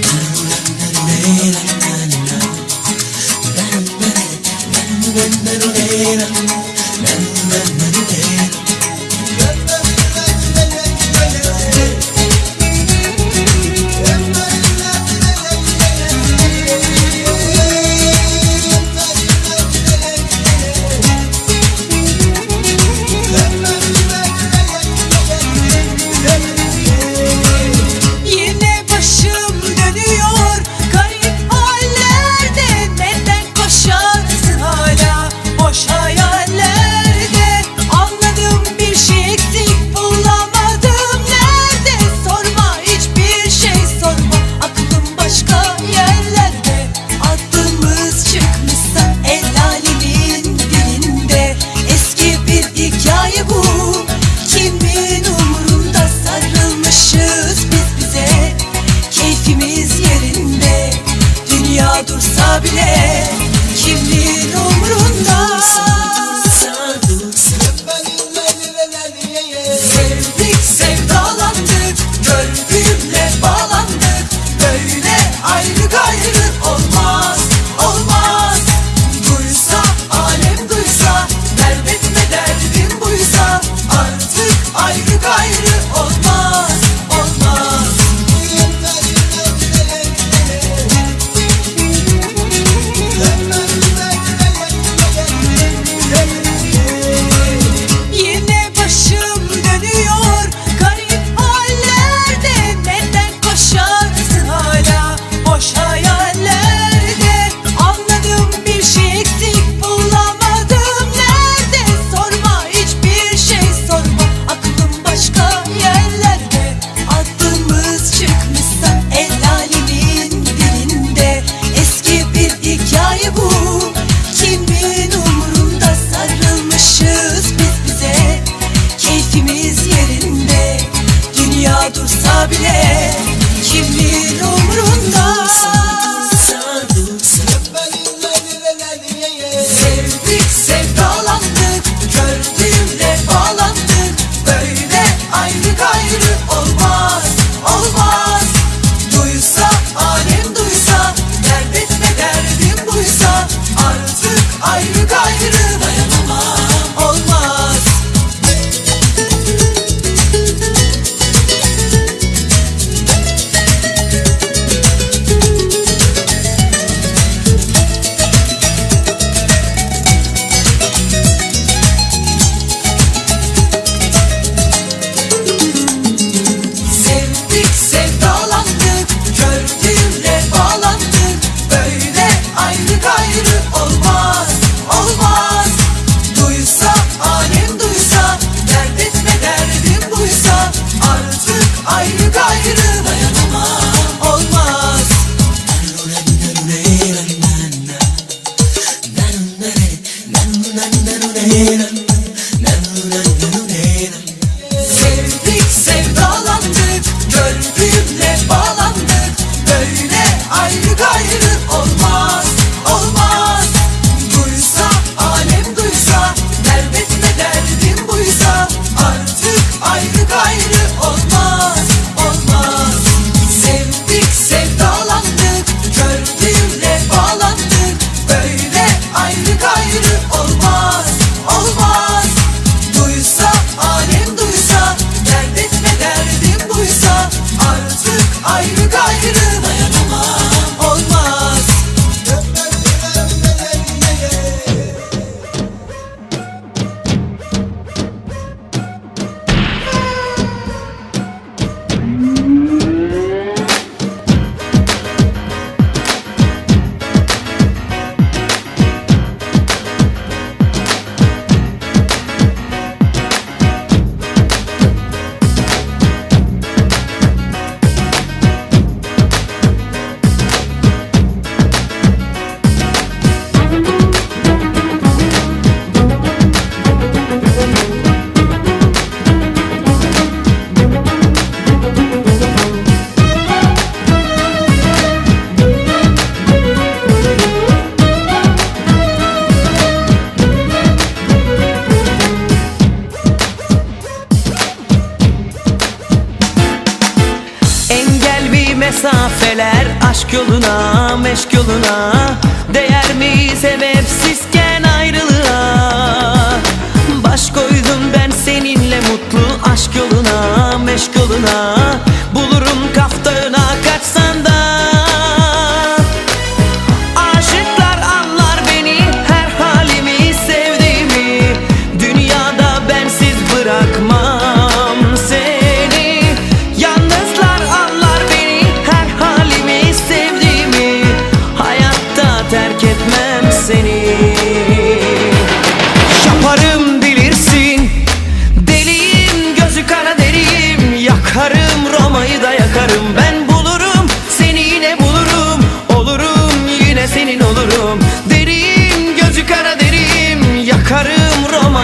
Thank you. Aşk yoluna, meşk yoluna Değer mi sevmek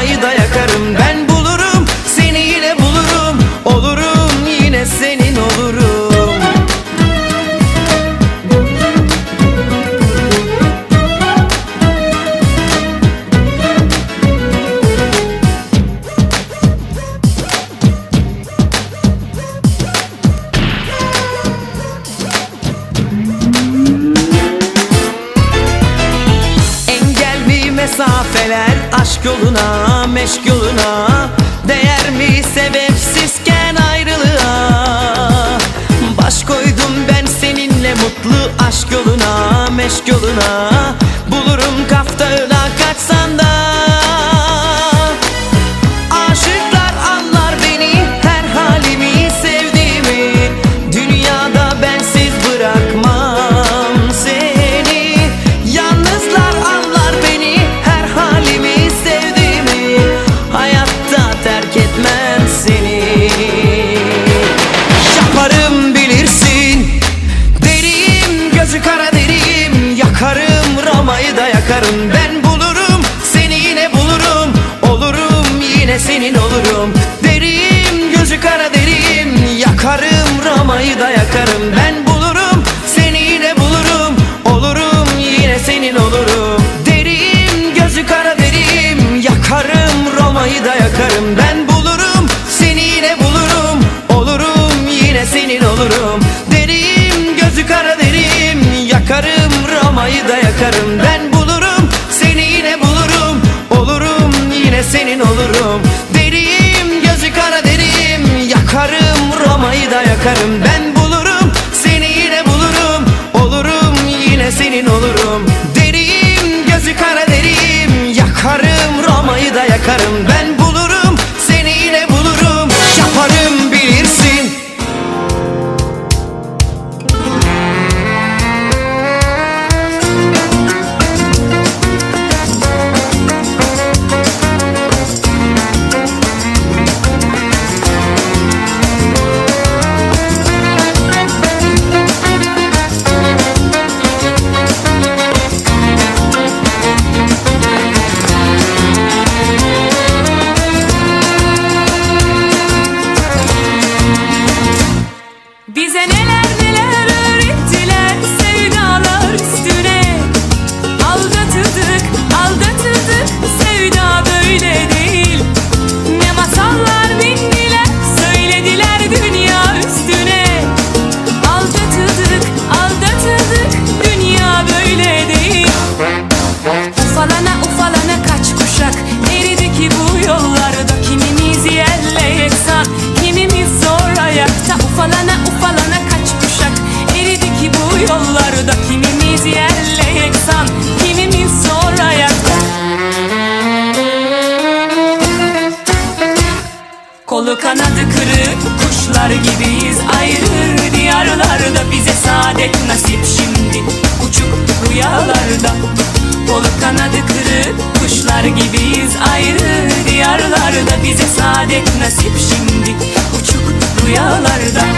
ضيضة meşk Bulurum kaftanı kaçsan da Da yakarım. Ben bulurum Seni yine bulurum. Olurum yine senin olurum. Derim gözü kara derim. Yakarım ramayı da yakarım. Ben bulurum Seni yine bulurum. Olurum yine senin olurum. Derim gözü kara derim. Yakarım romayı da yakarım. Ben bakarım ben. Kuşlar gibiyiz ayrı diyarlarda. Bize saadet nasip şimdi. Uçuk rüyalarda.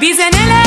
Bize neler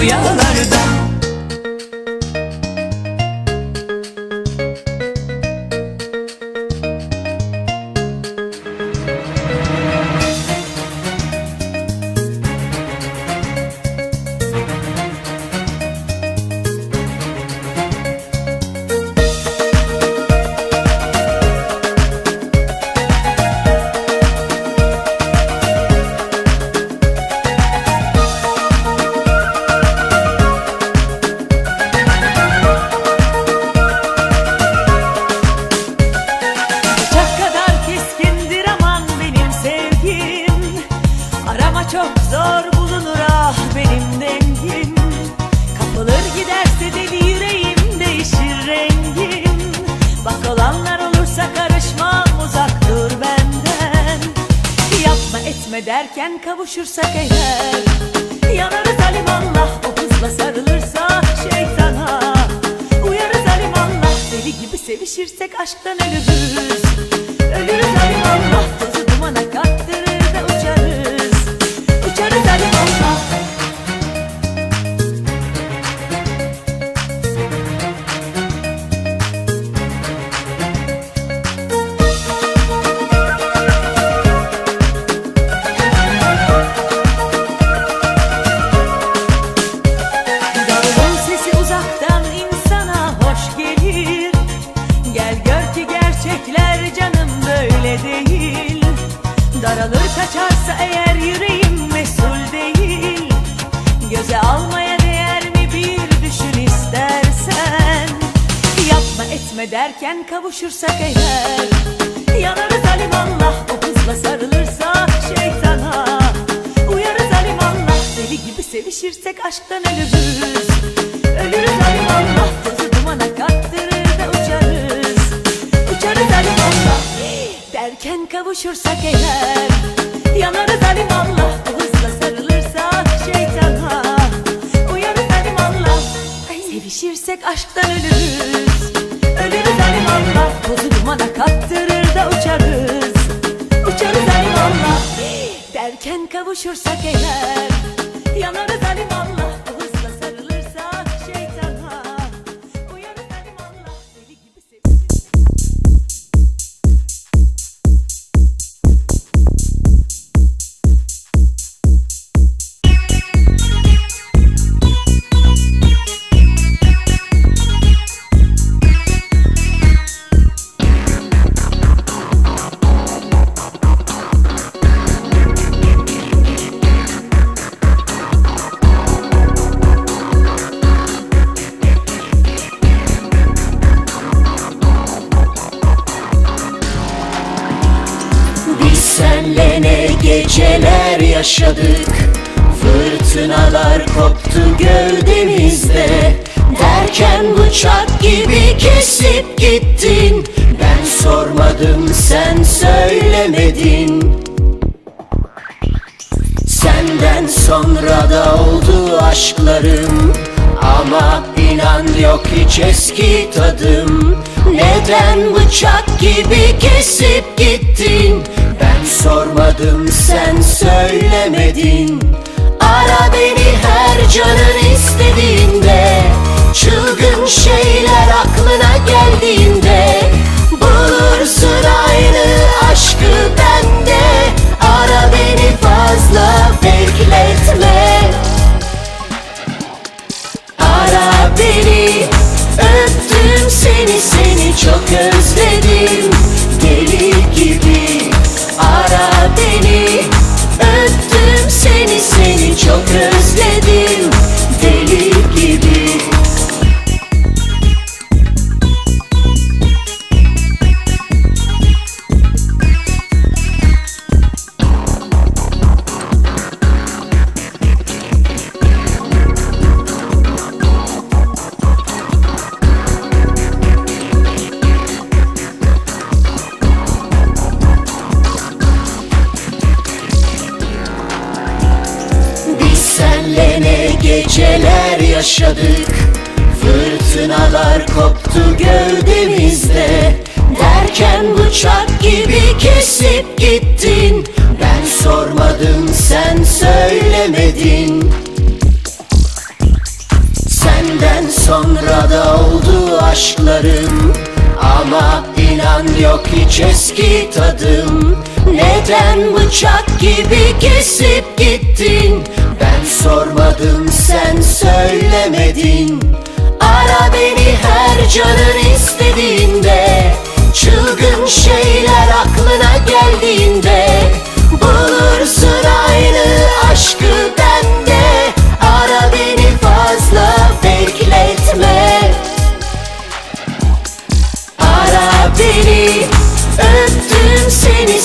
rüyalarda derken Göze almaya değer mi? Bir düşün istersen. Yapma etme derken kavuşursak eğer. Yanarız alimallah o hızla sarılırsa şeytana. Uyarız alimallah deli gibi sevişirsek aşktan ölürüz. Ölürüz alimallah tozu dumana kattırır da uçarız. Uçarız alimallah derken kavuşursak eğer. Yanarız alimallah o aşktan ölürüz. Ölürüz alimallah tozu dumana kattırır da uçarız. Uçarız alimallah derken kavuşursak eğer Yanarız alimallah o yaşadık. Fırtınalar koptu gövdemizde. Derken bıçak gibi kesip gittin. Ben sormadım sen söylemedin. Senden sonra da oldu aşklarım. Ama inan yok hiç eski tadım. Neden bıçak gibi kesip gittin Ben sormadım sen söylemedin. Ara beni her canın istediğinde. Çılgın şeyler aklına geldiğinde. Bulursun aynı aşkı bende. Ara beni fazla bekletme. Ara beni Öptüm seni seni çok özledim yaşadık. Fırtınalar koptu gövdemizde. Derken bıçak gibi kesip gittin. Ben sormadım sen söylemedin. Senden sonra da oldu aşklarım. Ama inan yok hiç eski tadım. Neden bıçak gibi kesip gittin sormadım sen söylemedin. Ara beni her canın istediğinde. Çılgın şeyler aklına geldiğinde. Bulursun aynı aşkı bende. Ara beni fazla bekletme. Ara beni Öptüm seni